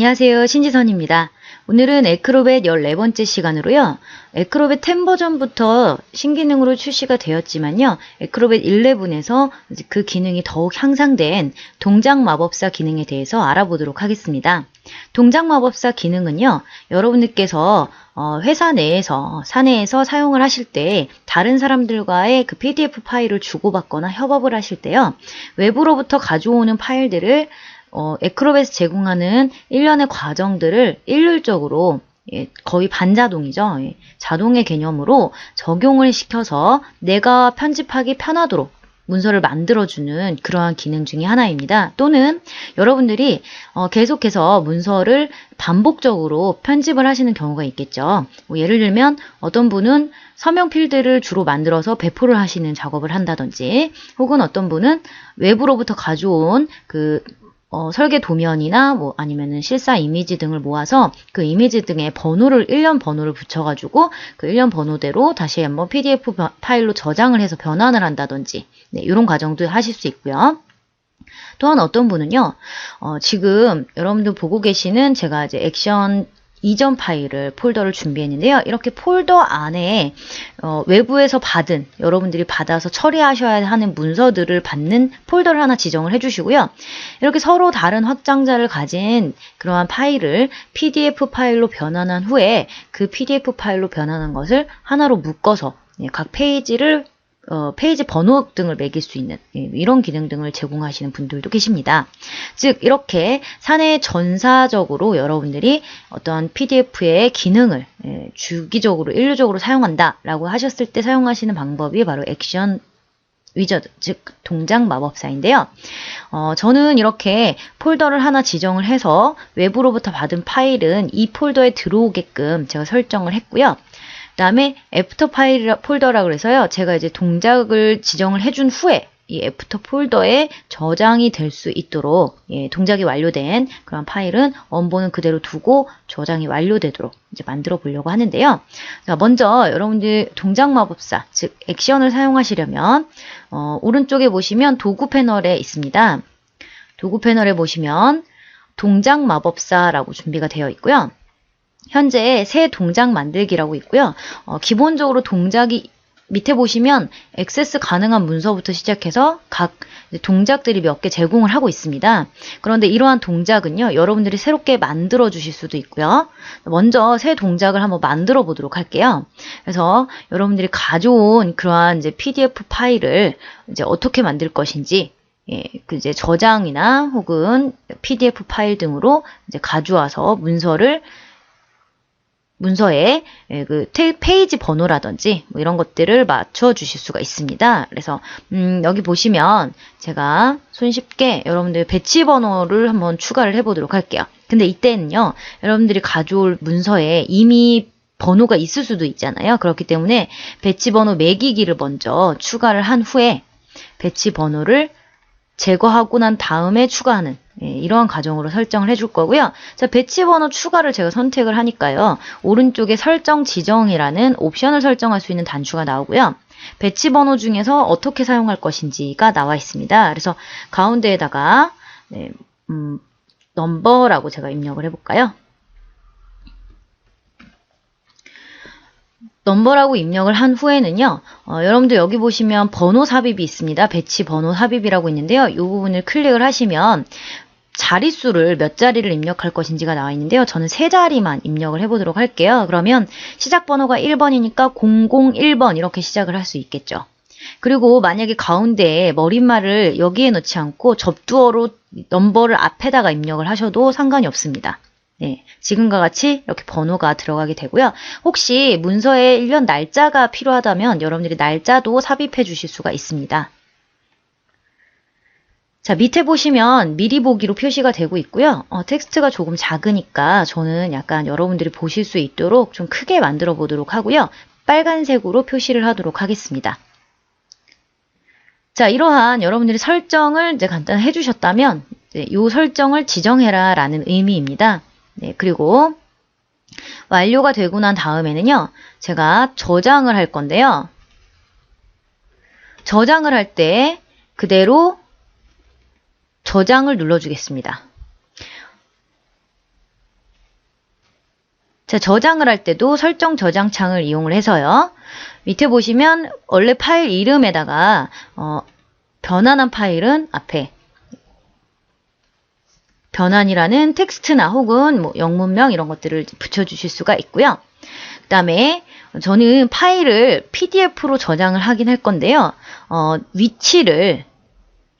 안녕하세요. 신지선입니다. 오늘은 에크로벳 14번째 시간으로요. 에크로벳 10 버전부터 신기능으로 출시가 되었지만요. 에크로벳 11에서 그 기능이 더욱 향상된 동작 마법사 기능에 대해서 알아보도록 하겠습니다. 동작 마법사 기능은요. 여러분들께서 어, 회사 내에서 사내에서 사용을 하실 때 다른 사람들과의 그 PDF 파일을 주고받거나 협업을 하실 때요. 외부로부터 가져오는 파일들을 어, 에크로벳이 제공하는 일련의 과정들을 일률적으로 예, 거의 반자동이죠. 예, 자동의 개념으로 적용을 시켜서 내가 편집하기 편하도록 문서를 만들어주는 그러한 기능 중의 하나입니다. 또는 여러분들이 어, 계속해서 문서를 반복적으로 편집을 하시는 경우가 있겠죠. 뭐 예를 들면 어떤 분은 서명 필드를 주로 만들어서 배포를 하시는 작업을 한다든지 혹은 어떤 분은 외부로부터 가져온 그 어, 설계 도면이나 뭐 아니면은 실사 이미지 등을 모아서 그 이미지 등의 번호를 일련 번호를 붙여가지고 그 일련 번호대로 다시 한번 PDF 파일로 저장을 해서 변환을 한다든지 네, 이런 과정도 하실 수 있고요. 또한 어떤 분은요, 어, 지금 여러분들 보고 계시는 제가 이제 액션 이전 파일을 폴더를 준비했는데요. 이렇게 폴더 안에 어, 외부에서 받은 여러분들이 받아서 처리하셔야 하는 문서들을 받는 폴더를 하나 지정을 해주시고요. 이렇게 서로 다른 확장자를 가진 그러한 파일을 PDF 파일로 변환한 후에 그 PDF 파일로 변환한 것을 하나로 묶어서 예, 각 페이지를 어, 페이지 번호 등을 매길 수 있는 예, 이런 기능 등을 제공하시는 분들도 계십니다. 즉 이렇게 사내 전사적으로 여러분들이 어떤 PDF의 기능을 예, 주기적으로 일률적으로 사용한다라고 하셨을 때 사용하시는 방법이 바로 액션 위저드, 즉 동작 마법사인데요. 어, 저는 이렇게 폴더를 하나 지정을 해서 외부로부터 받은 파일은 이 폴더에 들어오게끔 제가 설정을 했고요. 다음에 애프터 파일 폴더라고 해서요. 제가 이제 동작을 지정을 해준 후에 이 애프터 폴더에 저장이 될 수 있도록 예, 동작이 완료된 그런 파일은 원본은 그대로 두고 저장이 완료되도록 이제 만들어 보려고 하는데요. 자, 먼저 여러분들 동작 마법사 즉 액션을 사용하시려면 어, 오른쪽에 보시면 도구 패널에 있습니다. 도구 패널에 보시면 동작 마법사라고 준비가 되어 있고요. 현재 새 동작 만들기라고 있고요. 어, 기본적으로 동작이 밑에 보시면 액세스 가능한 문서부터 시작해서 각 동작들이 몇 개 제공을 하고 있습니다. 그런데 이러한 동작은요, 여러분들이 새롭게 만들어 주실 수도 있고요. 먼저 새 동작을 한번 만들어 보도록 할게요. 그래서 여러분들이 가져온 그러한 이제 PDF 파일을 이제 어떻게 만들 것인지 예, 그 이제 저장이나 혹은 PDF 파일 등으로 이제 가져와서 문서를 문서에 예, 그 페이지 번호라든지 뭐 이런 것들을 맞춰 주실 수가 있습니다. 그래서 음 여기 보시면 제가 손쉽게 여러분들 배치 번호를 한번 추가를 해보도록 할게요. 근데 이때는요, 여러분들이 가져올 문서에 이미 번호가 있을 수도 있잖아요. 그렇기 때문에 배치 번호 매기기를 먼저 추가를 한 후에 배치 번호를 제거하고 난 다음에 추가하는 예, 이러한 과정으로 설정을 해줄 거고요. 자, 배치 번호 추가를 제가 선택을 하니까요. 오른쪽에 설정 지정이라는 옵션을 설정할 수 있는 단추가 나오고요. 배치 번호 중에서 어떻게 사용할 것인지가 나와 있습니다. 그래서 가운데에다가 네, 음, 넘버라고 제가 입력을 해볼까요? 넘버라고 입력을 한 후에는요, 어, 여러분들 여기 보시면 번호 삽입이 있습니다. 배치 번호 삽입이라고 있는데요. 이 부분을 클릭을 하시면 자릿수를 몇 자리를 입력할 것인지가 나와 있는데요. 저는 세 자리만 입력을 해보도록 할게요. 그러면 시작 번호가 1번이니까 001번 이렇게 시작을 할 수 있겠죠. 그리고 만약에 가운데에 머릿말을 여기에 넣지 않고 접두어로 넘버를 앞에다가 입력을 하셔도 상관이 없습니다. 네, 지금과 같이 이렇게 번호가 들어가게 되고요. 혹시 문서에 일련 날짜가 필요하다면 여러분들이 날짜도 삽입해 주실 수가 있습니다. 자, 밑에 보시면 미리 보기로 표시가 되고 있고요. 어, 텍스트가 조금 작으니까 저는 약간 여러분들이 보실 수 있도록 좀 크게 만들어 보도록 하고요. 빨간색으로 표시를 하도록 하겠습니다. 자, 이러한 여러분들이 설정을 이제 간단히 해주셨다면 이 설정을 지정해라 라는 의미입니다. 네, 그리고 완료가 되고 난 다음에는요. 제가 저장을 할 건데요. 저장을 할 때 그대로 저장을 눌러주겠습니다. 자, 저장을 할 때도 설정 저장 창을 이용을 해서요. 밑에 보시면 원래 파일 이름에다가 어, 변환한 파일은 앞에 변환이라는 텍스트나 혹은 뭐 영문명 이런 것들을 붙여주실 수가 있고요. 그 다음에 저는 파일을 PDF로 저장을 하긴 할 건데요. 어, 위치를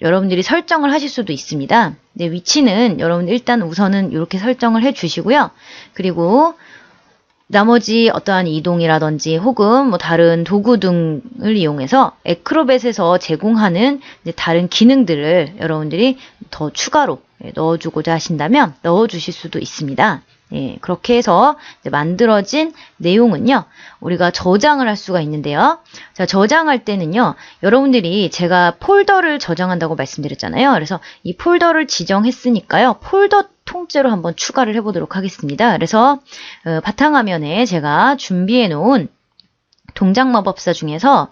여러분들이 설정을 하실 수도 있습니다. 네, 위치는 여러분 일단 우선은 이렇게 설정을 해 주시고요. 그리고 나머지 어떠한 이동이라든지 혹은 뭐 다른 도구 등을 이용해서 에크로벳에서 제공하는 다른 기능들을 여러분들이 더 추가로 넣어주고자 하신다면 넣어주실 수도 있습니다. 예, 그렇게 해서 만들어진 내용은요, 우리가 저장을 할 수가 있는데요. 자, 저장할 때는요, 여러분들이 제가 폴더를 저장한다고 말씀드렸잖아요. 그래서 이 폴더를 지정했으니까요, 폴더 통째로 한번 추가를 해보도록 하겠습니다. 그래서 어, 바탕화면에 제가 준비해 놓은 동작 마법사 중에서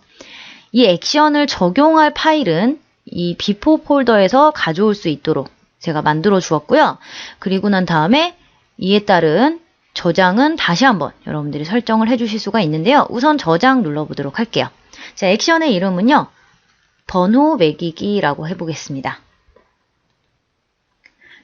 이 액션을 적용할 파일은 이 비포 폴더에서 가져올 수 있도록 제가 만들어 주었고요. 그리고 난 다음에 이에 따른 저장은 다시 한번 여러분들이 설정을 해주실 수가 있는데요. 우선 저장 눌러보도록 할게요. 자, 액션의 이름은요. 번호 매기기라고 해보겠습니다.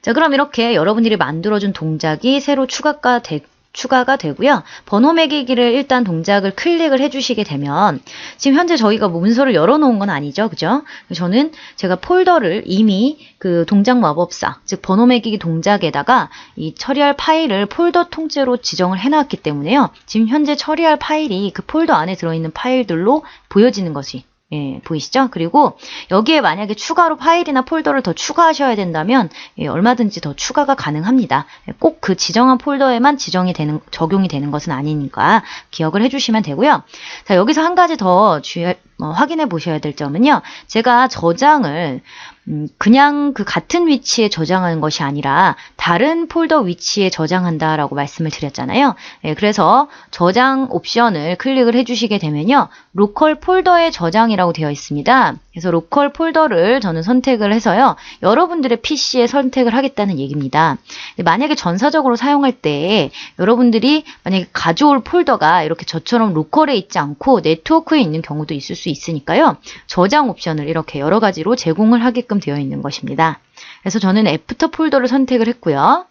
자, 그럼 이렇게 여러분들이 만들어준 동작이 새로 추가가 되, 추가가 되고요. 번호 매기기를 일단 동작을 클릭을 해주시게 되면 지금 현재 저희가 뭐 문서를 열어놓은 건 아니죠. 그죠? 저는 제가 폴더를 이미 그 동작 마법사, 즉 번호 매기기 동작에다가 이 처리할 파일을 폴더 통째로 지정을 해놨기 때문에요. 지금 현재 처리할 파일이 그 폴더 안에 들어있는 파일들로 보여지는 것이 예, 보이시죠? 그리고 여기에 만약에 추가로 파일이나 폴더를 더 추가하셔야 된다면 예, 얼마든지 더 추가가 가능합니다. 예, 꼭그 지정한 폴더에만 지정이 되는 적용이 되는 것은 아니니까 기억을 해주시면 되고요. 자 여기서 한 가지 더 주의, 어, 확인해 보셔야 될 점은요. 제가 저장을 음, 그냥 그 같은 위치에 저장하는 것이 아니라 다른 폴더 위치에 저장한다라고 말씀을 드렸잖아요. 예, 그래서 저장 옵션을 클릭을 해주시게 되면요. 로컬 폴더에 저장이라고 되어 있습니다. 그래서 로컬 폴더를 저는 선택을 해서요. 여러분들의 PC에 선택을 하겠다는 얘기입니다. 만약에 전사적으로 사용할 때 여러분들이 만약에 가져올 폴더가 이렇게 저처럼 로컬에 있지 않고 네트워크에 있는 경우도 있을 수 있으니까요. 저장 옵션을 이렇게 여러 가지로 제공을 하게끔 되어 있는 것입니다. 그래서 저는 애프터 폴더를 선택을 했고요.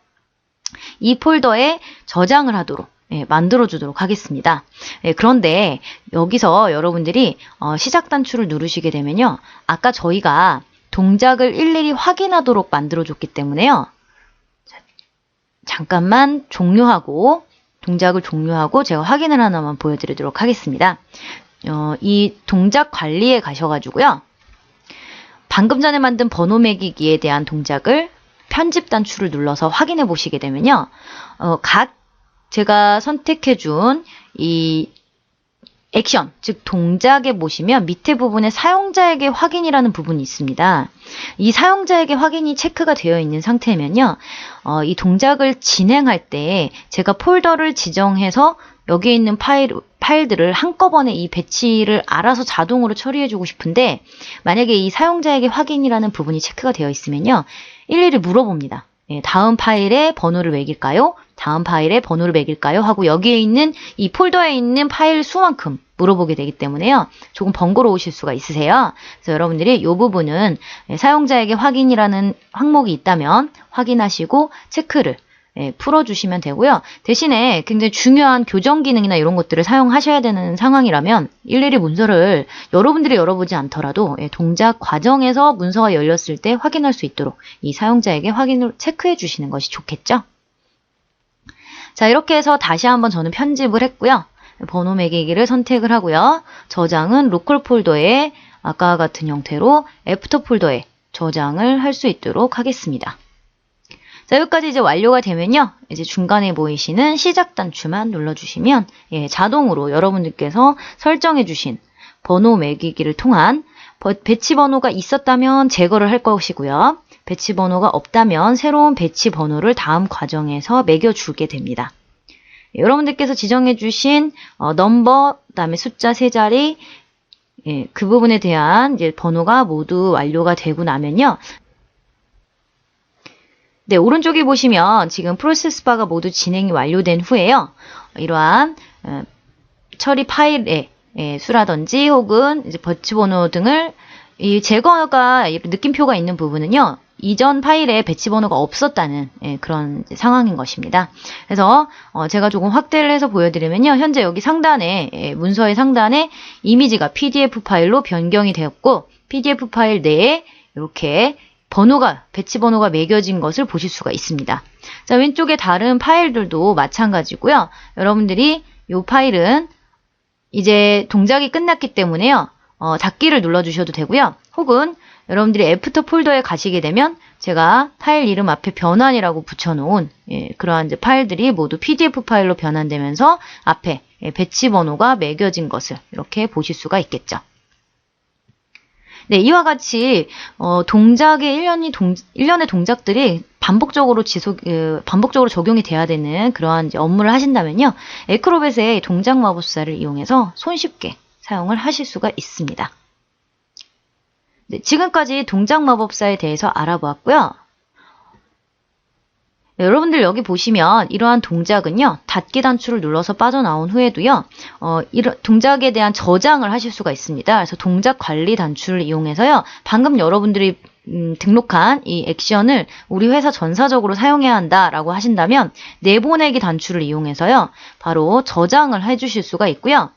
이 폴더에 저장을 하도록 예, 만들어 주도록 하겠습니다. 예, 그런데 여기서 여러분들이 어, 시작 단추를 누르시게 되면요. 아까 저희가 동작을 일일이 확인하도록 만들어 줬기 때문에요. 자, 잠깐만 종료하고 동작을 종료하고 제가 확인을 하나만 보여드리도록 하겠습니다. 어, 이 동작 관리에 가셔가지고요. 방금 전에 만든 번호 매기기에 대한 동작을 편집 단추를 눌러서 확인해 보시게 되면요. 어, 각 제가 선택해준 이 액션, 즉 동작에 보시면 밑에 부분에 사용자에게 확인이라는 부분이 있습니다. 이 사용자에게 확인이 체크가 되어 있는 상태면요. 어, 이 동작을 진행할 때 제가 폴더를 지정해서 여기에 있는 파일, 파일들을 한꺼번에 이 배치를 알아서 자동으로 처리해주고 싶은데 만약에 이 사용자에게 확인이라는 부분이 체크가 되어 있으면요. 일일이 물어봅니다. 예, 다음 파일에 번호를 매길까요? 다음 파일에 번호를 매길까요? 하고 여기에 있는 이 폴더에 있는 파일 수만큼 물어보게 되기 때문에요. 조금 번거로우실 수가 있으세요. 그래서 여러분들이 이 부분은 사용자에게 확인이라는 항목이 있다면 확인하시고 체크를 예, 풀어주시면 되고요. 대신에 굉장히 중요한 교정 기능이나 이런 것들을 사용하셔야 되는 상황이라면 일일이 문서를 여러분들이 열어보지 않더라도 예, 동작 과정에서 문서가 열렸을 때 확인할 수 있도록 이 사용자에게 확인을 체크해 주시는 것이 좋겠죠. 자 이렇게 해서 다시 한번 저는 편집을 했고요. 번호 매기기를 선택을 하고요. 저장은 로컬 폴더에 아까 같은 형태로 애프터 폴더에 저장을 할 수 있도록 하겠습니다. 자, 여기까지 이제 완료가 되면요. 이제 중간에 보이시는 시작 단추만 눌러주시면 예, 자동으로 여러분들께서 설정해주신 번호 매기기를 통한 배치 번호가 있었다면 제거를 할 것이고요. 배치 번호가 없다면 새로운 배치 번호를 다음 과정에서 매겨주게 됩니다. 예, 여러분들께서 지정해 주신 어, 넘버, 그다음에 숫자 세 자리, 예, 그 부분에 대한 이제 번호가 모두 완료가 되고 나면요. 네, 오른쪽에 보시면 지금 프로세스 바가 모두 진행이 완료된 후에요. 이러한 어, 처리 파일의 예, 수라든지 혹은 이제 버치 번호 등을 이 제거가 느낌표가 있는 부분은요. 이전 파일에 배치 번호가 없었다는 예, 그런 상황인 것입니다. 그래서 어, 제가 조금 확대를 해서 보여드리면요. 현재 여기 상단에 예, 문서의 상단에 이미지가 PDF 파일로 변경이 되었고 PDF 파일 내에 이렇게 번호가 배치 번호가 매겨진 것을 보실 수가 있습니다. 자 왼쪽에 다른 파일들도 마찬가지고요. 여러분들이 이 파일은 이제 동작이 끝났기 때문에요. 어, 닫기를 눌러주셔도 되고요. 혹은 여러분들이 애프터 폴더에 가시게 되면 제가 파일 이름 앞에 변환이라고 붙여놓은 예, 그러한 이제 파일들이 모두 PDF 파일로 변환되면서 앞에 예, 배치 번호가 매겨진 것을 이렇게 보실 수가 있겠죠. 네, 이와 같이 어, 동작의 일련이 동, 일련의 동작들이 반복적으로 지속 어, 반복적으로 적용이 돼야 되는 그러한 업무를 하신다면요. 에크로벳의 동작 마법사를 이용해서 손쉽게 사용을 하실 수가 있습니다. 네, 지금까지 동작 마법사에 대해서 알아보았고요. 네, 여러분들 여기 보시면 이러한 동작은요, 닫기 단추를 눌러서 빠져나온 후에도요, 어, 이런 동작에 대한 저장을 하실 수가 있습니다. 그래서 동작 관리 단추를 이용해서요, 방금 여러분들이 음, 등록한 이 액션을 우리 회사 전사적으로 사용해야 한다라고 하신다면 내보내기 단추를 이용해서요, 바로 저장을 해주실 수가 있고요.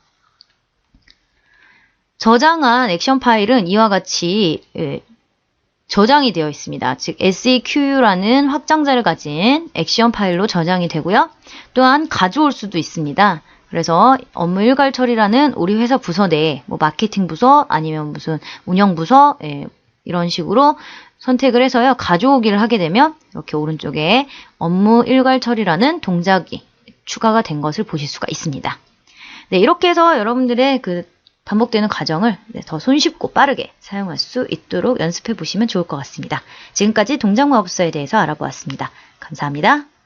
저장한 액션 파일은 이와 같이 예, 저장이 되어 있습니다. 즉 seq라는 확장자를 가진 액션 파일로 저장이 되고요. 또한 가져올 수도 있습니다. 그래서 업무 일괄 처리라는 우리 회사 부서 내에 뭐 마케팅 부서 아니면 무슨 운영 부서 예, 이런 식으로 선택을 해서요. 가져오기를 하게 되면 이렇게 오른쪽에 업무 일괄 처리라는 동작이 추가가 된 것을 보실 수가 있습니다. 네, 이렇게 해서 여러분들의 그 반복되는 과정을 네, 더 손쉽고 빠르게 사용할 수 있도록 연습해 보시면 좋을 것 같습니다. 지금까지 동작마법사에 대해서 알아보았습니다. 감사합니다.